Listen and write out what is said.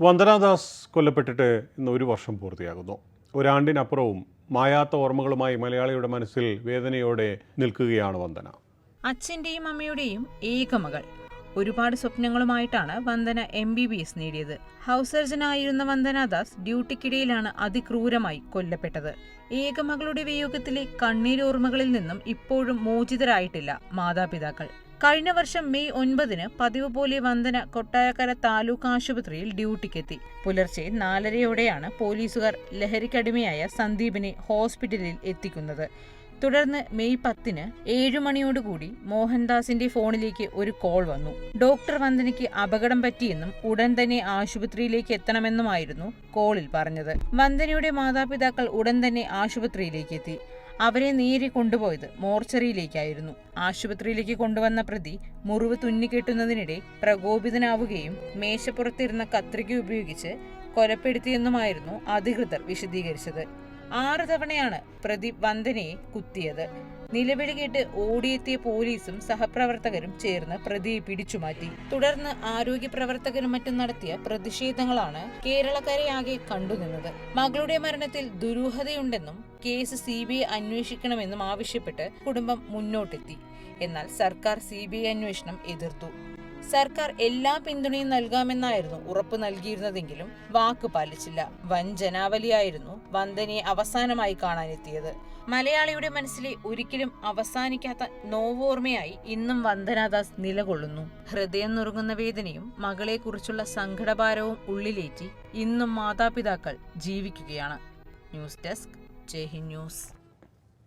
വന്ദനാദാസ് കൊല്ലപ്പെട്ടിട്ട് ഇന്ന് ഒരു വർഷം പൂർത്തിയാകുന്നു. ഒരാണ്ടിനപ്പുറവും മായാത്ത ഓർമ്മകളുമായി മലയാളിയുടെ മനസ്സിൽ വേദനയോടെ നിൽക്കുകയാണ് വന്ദന. അച്ഛന്റെയും അമ്മയുടെയും ഏകമകൾ ഒരുപാട് സ്വപ്നങ്ങളുമായിട്ടാണ് Vandana M B B S നേടിയത്. ഹൗസ് സർജനായിരുന്ന വന്ദനാദാസ് ഡ്യൂട്ടിക്കിടയിലാണ് അതിക്രൂരമായി കൊല്ലപ്പെട്ടത്. ഏകമകളുടെ വിയോഗത്തിലെ കണ്ണീരോർമ്മകളിൽ നിന്നും ഇപ്പോഴും മോചിതരായിട്ടില്ല മാതാപിതാക്കൾ. കഴിഞ്ഞ വർഷം മെയ് ഒൻപതിന് പതിവ് പോലെ വന്ദന കൊട്ടായക്കര താലൂക്ക് ആശുപത്രിയിൽ ഡ്യൂട്ടിക്കെത്തി. പുലർച്ചെ നാലരയോടെയാണ് പോലീസുകാർ ലഹരിക്കടിമയായ സന്ദീപിനെ ഹോസ്പിറ്റലിൽ എത്തിക്കുന്നത്. തുടർന്ന് മെയ് പത്തിന് ഏഴു മണിയോടുകൂടി മോഹൻദാസിന്റെ ഫോണിലേക്ക് ഒരു കോൾ വന്നു. ഡോക്ടർ വന്ദനയ്ക്ക് അപകടം പറ്റിയെന്നും ഉടൻ തന്നെ ആശുപത്രിയിലേക്ക് എത്തണമെന്നുമായിരുന്നു കോളിൽ പറഞ്ഞത്. വന്ദനയുടെ മാതാപിതാക്കൾ ഉടൻ തന്നെ ആശുപത്രിയിലേക്ക് എത്തി. അവരെ നേരെ കൊണ്ടുപോയത് മോർച്ചറിയിലേക്കായിരുന്നു. ആശുപത്രിയിലേക്ക് കൊണ്ടുവന്ന പ്രതി മുറിവ് തുന്നിക്കെട്ടുന്നതിനിടെ പ്രകോപിതനാവുകയും മേശപ്പുറത്തിരുന്ന കത്രിക ഉപയോഗിച്ച് കൊലപ്പെടുത്തിയെന്നുമായിരുന്നു അധികൃതർ വിശദീകരിച്ചത്. ആറ് തവണയാണ് പ്രതി വന്ദനയെ കുത്തിയത്. നിലവിളി കേട്ട് ഓടിയെത്തിയ പോലീസും സഹപ്രവർത്തകരും ചേർന്ന് പ്രതിയെ പിടിച്ചുമാറ്റി തുടർന്ന് ആരോഗ്യ പ്രവർത്തകരും മറ്റും നടത്തിയ പ്രതിഷേധങ്ങളാണ് കേരളക്കരയാകെ കണ്ടുനിന്നത് മകളുടെ മരണത്തിൽ ദുരൂഹതയുണ്ടെന്നും കേസ് സി ബി ഐ അന്വേഷിക്കണമെന്നും ആവശ്യപ്പെട്ട് കുടുംബം മുന്നോട്ടെത്തി. എന്നാൽ സർക്കാർ സി ബി ഐ അന്വേഷണം എതിർത്തു. സർക്കാർ എല്ലാ പിന്തുണയും നൽകാമെന്നായിരുന്നു ഉറപ്പ് നൽകിയിരുന്നതെങ്കിലും വാക്ക് പാലിച്ചില്ല. വൻ ജനാവലിയായിരുന്നു വന്ദനയെ അവസാനമായി കാണാനെത്തിയത്. മലയാളിയുടെ മനസ്സിലെ ഒരിക്കലും അവസാനിക്കാത്ത നോവോർമ്മയായി ഇന്നും വന്ദനാദാസ് നിലകൊള്ളുന്നു. ഹൃദയം നുറുങ്ങുന്ന വേദനയും മകളെക്കുറിച്ചുള്ള സങ്കടഭാരവും ഉള്ളിലേറ്റി ഇന്നും മാതാപിതാക്കൾ ജീവിക്കുകയാണ്. News desk Jaihind news.